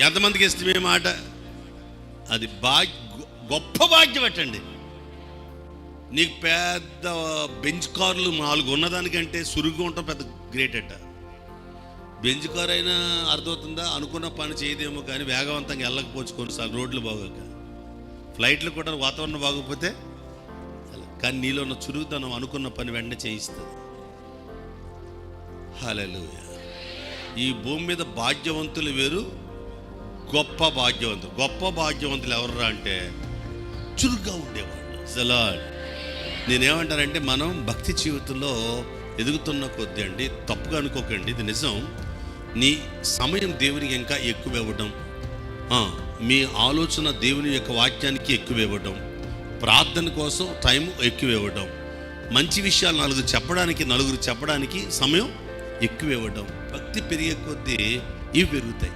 ఎంతమందికి ఇష్టమే మాట? అది బా గొప్ప భాగ్యం అట్టండి నీకు పెద్ద బెంచ్ కార్లు నాలుగు ఉన్నదానికంటే సురుగ్గా ఉండటం పెద్ద గ్రేట్ అట్ట బెంచ్ కార్ అయినా అర్థమవుతుందా? అనుకున్న పని చేయదేమో కానీ వేగవంతంగా వెళ్ళకపోవచ్చు కొన్నిసార్లు. రోడ్లు బాగోక. ఫ్లైట్లు కూడా వాతావరణం బాగోకపోతే కానీ నీలో ఉన్న చురుగుతనం అనుకున్న పని వెంటనే చేయిస్తుంది. హలో ఈ భూమి మీద భాగ్యవంతులు వేరు గొప్ప భాగ్యవంతులు. గొప్ప భాగ్యవంతులు ఎవర్రా అంటే చురుగ్గా ఉండేవాళ్ళు. సలాడ్ నేనేమంటానంటే మనం భక్తి జీవితంలో ఎదుగుతున్న కొద్దీ అండి తప్పుగా అనుకోకండి ఇది నిజం. నీ సమయం దేవునికి ఇంకా ఎక్కువ ఇవ్వడం మీ ఆలోచన దేవుని యొక్క వాక్యానికి ఎక్కువ ఇవ్వడం ప్రార్థన కోసం టైం ఎక్కువ ఇవ్వడం మంచి విషయాలు నలుగురు చెప్పడానికి నలుగురు చెప్పడానికి సమయం ఎక్కువ ఇవ్వడం భక్తి పెరిగే కొద్దీ ఇవి పెరుగుతాయి.